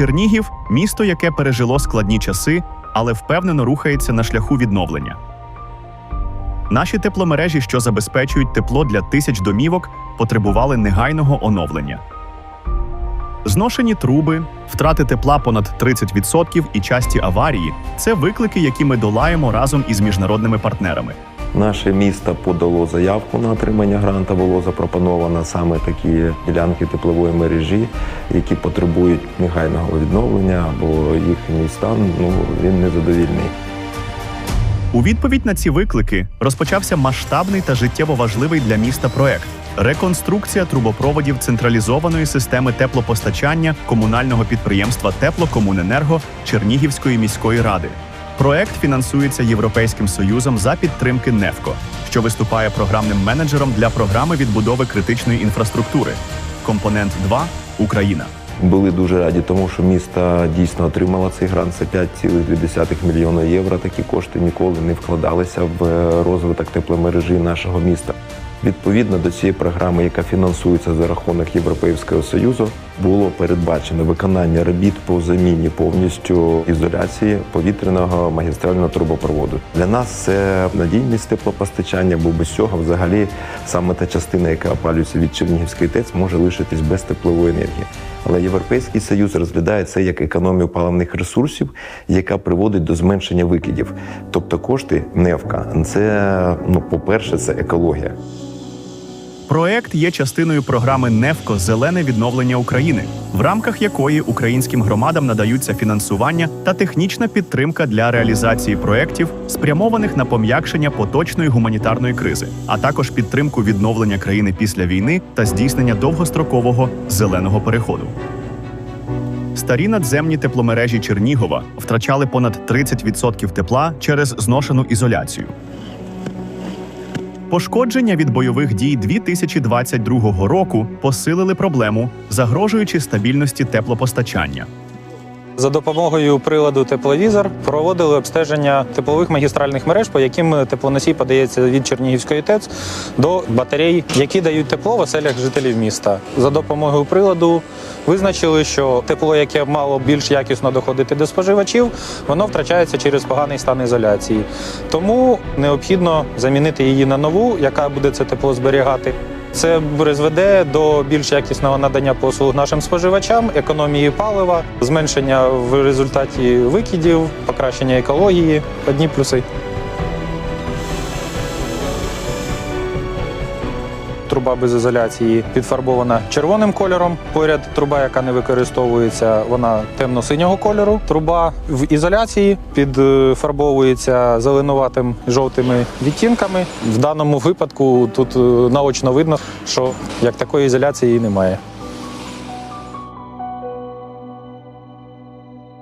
Чернігів місто, яке пережило складні часи, але впевнено рухається на шляху відновлення. Наші тепломережі, що забезпечують тепло для тисяч домівок, потребували негайного оновлення. Зношені труби, втрати тепла понад 30% і часті аварії це виклики, які ми долаємо разом із міжнародними партнерами. Наше місто подало заявку на отримання гранта. Було запропоновано саме такі ділянки теплової мережі, які потребують негайного відновлення, бо їхній стан ну він незадовільний. У відповідь на ці виклики розпочався масштабний та життєво важливий для міста проект реконструкція трубопроводів централізованої системи теплопостачання комунального підприємства Теплокомуненерго Чернігівської міської ради. Проект фінансується Європейським союзом за підтримки НЕФКО, що виступає програмним менеджером для програми відбудови критичної інфраструктури. Компонент 2 Україна. Були дуже раді, тому що місто дійсно отримало цей грант. Це 5,2 мільйона євро. Такі кошти ніколи не вкладалися в е, розвиток тепломережі нашого міста. Відповідно до цієї програми, яка фінансується за рахунок Європейського союзу, було передбачено виконання робіт по заміні повністю ізоляції повітряного магістрального трубопроводу. Для нас це надійність теплопостачання, бо без цього взагалі саме та частина, яка опалюється від Чернігівської ТЕЦ, може лишитись без теплової енергії. Але Європейський Союз розглядає це як економію паливних ресурсів, яка приводить до зменшення викидів. Тобто кошти невка. Це ну, по-перше, це екологія. Проект є частиною програми НЕФКО Зелене відновлення України, в рамках якої українським громадам надаються фінансування та технічна підтримка для реалізації проєктів, спрямованих на пом'якшення поточної гуманітарної кризи, а також підтримку відновлення країни після війни та здійснення довгострокового зеленого переходу. Старі надземні тепломережі Чернігова втрачали понад 30% тепла через зношену ізоляцію. Пошкодження від бойових дій 2022 року посилили проблему, загрожуючи стабільності теплопостачання. За допомогою приладу тепловізор проводили обстеження теплових магістральних мереж, по яким теплоносій подається від Чернігівської ТЕЦ до батарей, які дають тепло в оселях жителів міста. За допомогою приладу визначили, що тепло, яке мало більш якісно доходити до споживачів, воно втрачається через поганий стан ізоляції. Тому необхідно замінити її на нову, яка буде це тепло зберігати. Це призведе до більш якісного надання послуг нашим споживачам, економії палива, зменшення в результаті викидів, покращення екології. Одні плюси. Труба без ізоляції підфарбована червоним кольором. Поряд труба, яка не використовується, вона темно-синього кольору. Труба в ізоляції підфарбовується зеленуватим жовтими відтінками. В даному випадку тут е, наочно видно, що як такої ізоляції немає.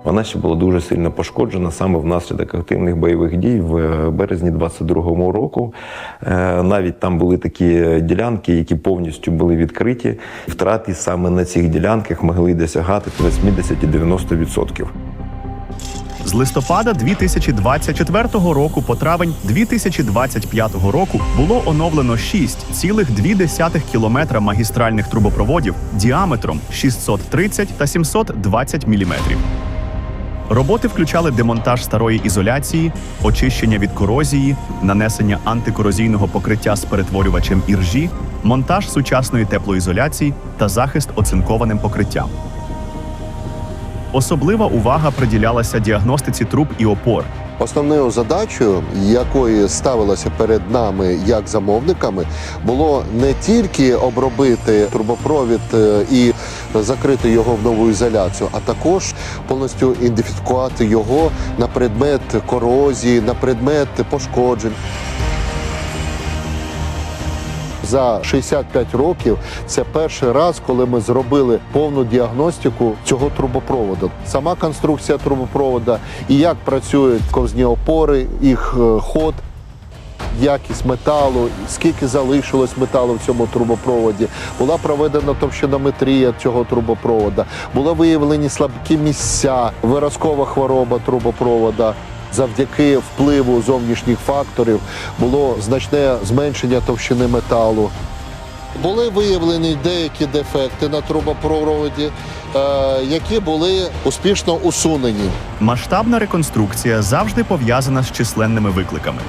Вона ще була дуже сильно пошкоджена саме внаслідок активних бойових дій в е, березні 22-го року. Е, Навіть там були такі ділянки, які повністю були відкриті. Втрати саме на цих ділянках могли досягати 80 і 90%. З листопада 2024 року по травень 2025 року було оновлено 6,2 кілометра магістральних трубопроводів діаметром 630 та 720 міліметрів. Роботи включали демонтаж старої ізоляції, очищення від корозії, нанесення антикорозійного покриття з перетворювачем іржі, монтаж сучасної теплоізоляції та захист оцинкованим покриттям. Особлива увага приділялася діагностиці труб і опор. Основною задачею, якої ставилася перед нами як замовниками, було не тільки обробити трубопровід е, і закрити його в нову ізоляцію, а також повністю ідентифікувати його на предмет корозії, на предмет пошкоджень. За 65 років це перший раз, коли ми зробили повну діагностику цього трубопроводу. Сама конструкція трубопроводу і як працюють ковзні опори, їх е, ход, якість металу, скільки залишилось металу в цьому трубопроводі. Була проведена товщинометрія цього трубопроводу, були виявлені слабкі місця, виразкова хвороба трубопровода. Завдяки впливу зовнішніх факторів було значне зменшення товщини металу. Були виявлені деякі дефекти на трубопроводі, е, які були успішно усунені. Масштабна реконструкція завжди пов'язана з численними викликами.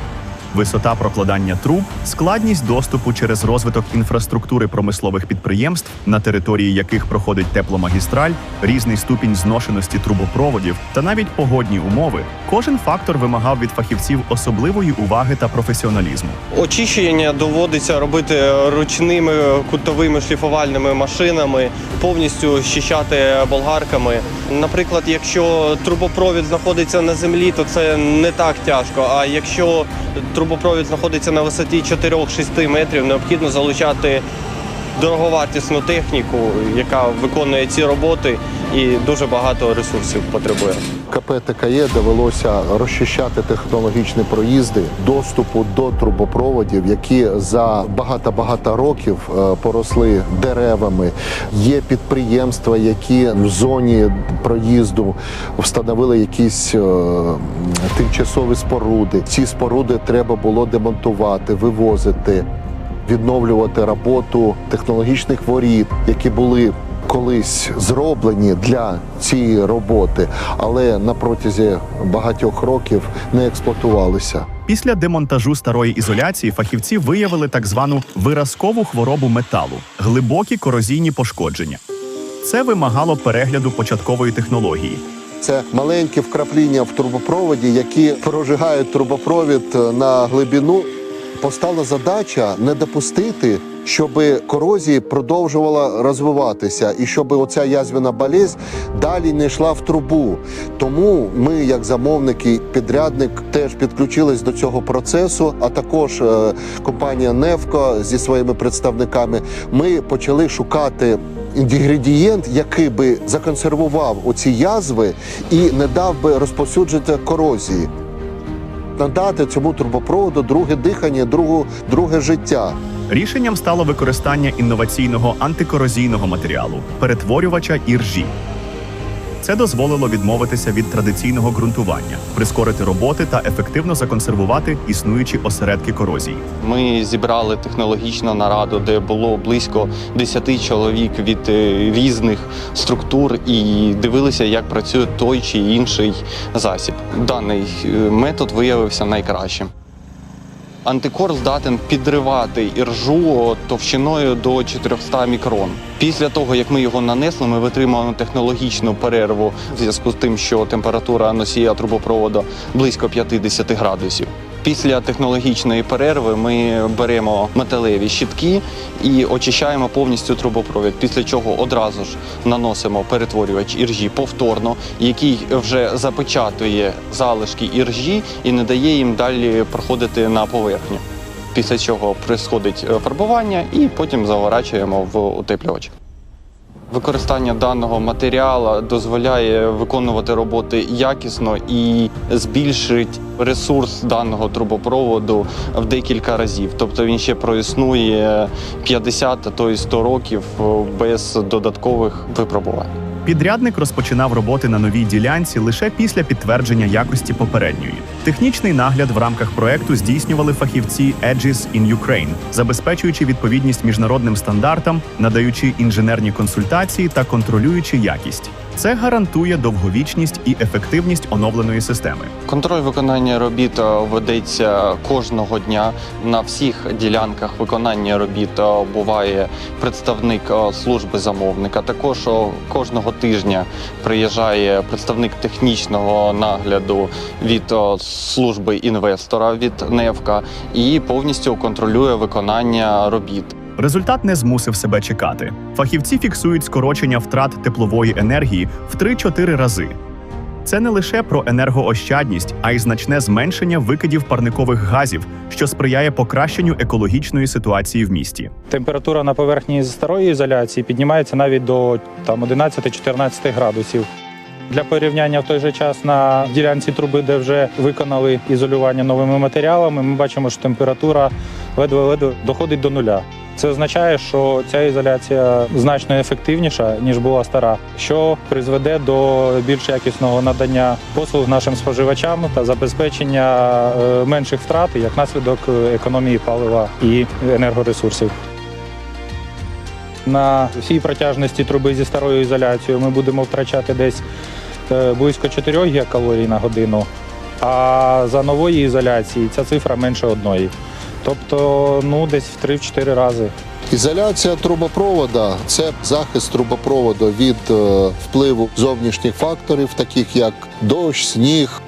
Висота прокладання труб, складність доступу через розвиток інфраструктури промислових підприємств, на території яких проходить тепломагістраль, різний ступінь зношеності трубопроводів та навіть погодні умови. Кожен фактор вимагав від фахівців особливої уваги та професіоналізму. Очищення доводиться робити ручними кутовими шліфувальними машинами, повністю щищати болгарками. Наприклад, якщо трубопровід знаходиться на землі, то це не так тяжко. А якщо трубопровід знаходиться на висоті 4-6 метрів, необхідно залучати дороговартісну техніку, яка виконує ці роботи, і дуже багато ресурсів потребує. КП ТКЄ довелося розчищати технологічні проїзди доступу до трубопроводів, які за багато-багато років е, поросли деревами. Є підприємства, які в зоні проїзду встановили якісь е, тимчасові споруди. Ці споруди треба було демонтувати, вивозити, відновлювати роботу технологічних воріт, які були колись зроблені для цієї роботи, але на протязі багатьох років не експлуатувалися. Після демонтажу старої ізоляції фахівці виявили так звану виразкову хворобу металу глибокі корозійні пошкодження. Це вимагало перегляду початкової технології. Це маленькі вкрапління в трубопроводі, які прожигають трубопровід е, на глибину. Постала задача не допустити, щоб корозія продовжувала розвиватися, і щоб оця язвіна болезнь далі не йшла в трубу. Тому ми, як замовники, підрядник, теж підключились до цього процесу. А також е, компанія Невко зі своїми представниками. Ми почали шукати інгредієнт, який би законсервував оці язви і не дав би розповсюдження корозії. Надати цьому трубопроводу друге дихання, другу, друге життя. Рішенням стало використання інноваційного антикорозійного матеріалу перетворювача іржі. Це дозволило відмовитися від традиційного ґрунтування, прискорити роботи та ефективно законсервувати існуючі осередки корозії. Ми зібрали технологічну нараду, де було близько 10 чоловік від е, різних структур і дивилися, як працює той чи інший засіб. Даний е, метод виявився найкращим. Антикор здатен підривати іржу товщиною до 400 мікрон. Після того, як ми його нанесли, ми витримали технологічну перерву в зв'язку з тим, що температура носія трубопроводу близько 50 градусів. Після технологічної перерви ми беремо металеві щітки і очищаємо повністю трубопровід. Після чого одразу ж наносимо перетворювач іржі повторно, який вже запечатує залишки іржі і не дає їм далі проходити на поверхню. Після чого происходить е, фарбування і потім заворачуємо в утеплювач. Використання даного матеріалу дозволяє виконувати роботи якісно і збільшить ресурс даного трубопроводу в декілька разів. Тобто він ще проіснує 50, а то й 100 років без додаткових випробувань. Підрядник розпочинав роботи на новій ділянці лише після підтвердження якості попередньої. Технічний нагляд в рамках проекту здійснювали фахівці Edges in Ukraine, забезпечуючи відповідність міжнародним стандартам, надаючи інженерні консультації та контролюючи якість. Це гарантує довговічність і ефективність оновленої системи. Контроль виконання робіт е, ведеться кожного дня. На всіх ділянках виконання робіт е, буває представник е, служби замовника. Також кожного тижня приїжджає представник технічного нагляду від служби інвестора від НЕВКА і повністю контролює виконання робіт. Результат не змусив себе чекати. Фахівці фіксують скорочення втрат теплової енергії в 3-4 рази. Це не лише про енергоощадність, а й значне зменшення викидів парникових газів, що сприяє покращенню екологічної ситуації в місті. Температура на поверхні старої ізоляції піднімається навіть до там 11-14 градусів. Для порівняння в той же час на ділянці труби, де вже виконали ізолювання новими матеріалами, ми бачимо, що температура ледве-ледве доходить до нуля. Це означає, що ця ізоляція значно ефективніша ніж була стара, що призведе до більш якісного надання послуг нашим споживачам та забезпечення е, менших втрат як наслідок економії палива і енергоресурсів. На всій протяжності труби зі старою ізоляцією ми будемо втрачати десь е, близько 4 гігакалорій на годину, а за нової ізоляції ця цифра менше одної. Тобто, ну, десь в 3-4 рази. Ізоляція трубопровода це захист трубопроводу від е, впливу зовнішніх факторів, таких як дощ, сніг,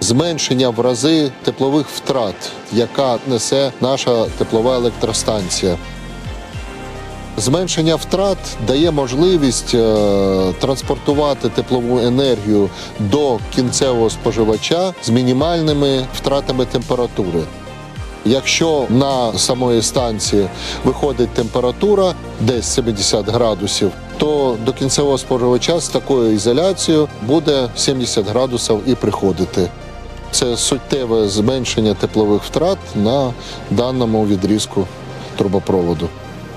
зменшення в рази теплових втрат, яка несе наша теплова електростанція. Зменшення втрат дає можливість е, транспортувати теплову енергію до кінцевого споживача з мінімальними втратами температури. Якщо на самої станції виходить температура десь 70 градусів, то до кінцевого споживача з такою ізоляцією буде 70 градусів і приходити. Це суттєве зменшення теплових втрат на даному відрізку трубопроводу.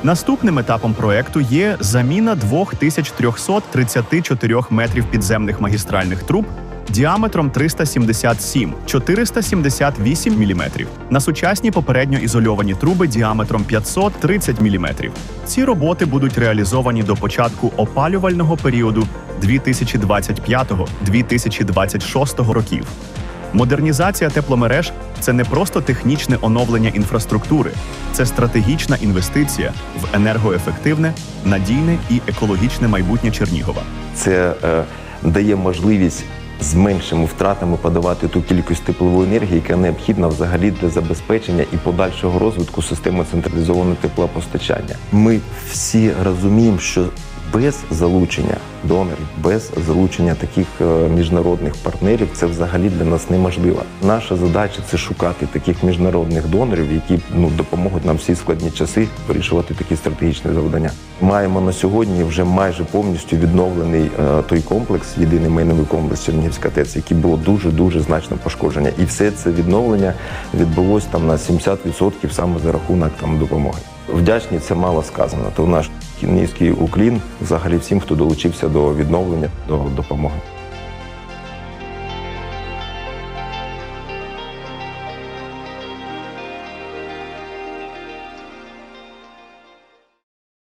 Наступним етапом проекту є заміна 2334 метрів підземних магістральних труб діаметром 377 478 мм на сучасні попередньо ізольовані труби діаметром 530 мм. Ці роботи будуть реалізовані до початку опалювального періоду 2025-2026 років. Модернізація тепломереж це не просто технічне оновлення інфраструктури, це стратегічна інвестиція в енергоефективне, надійне і екологічне майбутнє Чернігова. Це е, дає можливість з меншими втратами подавати ту кількість теплової енергії, яка необхідна взагалі для забезпечення і подальшого розвитку системи централізованого теплопостачання. Ми всі розуміємо, що без залучення донорів, без залучення таких е, міжнародних партнерів, це взагалі для нас неможливо. Наша задача це шукати таких міжнародних донорів, які ну допоможуть нам всі складні часи вирішувати такі стратегічні завдання. Маємо на сьогодні вже майже повністю відновлений е, той комплекс, єдиний майновий комплекс Чернігівська ТЕЦ, який було дуже дуже значно пошкодження, і все це відновлення відбулось там на 70% саме за рахунок там допомоги. Вдячні це мало сказано. То наш низький уклін взагалі всім, хто долучився до відновлення до допомоги.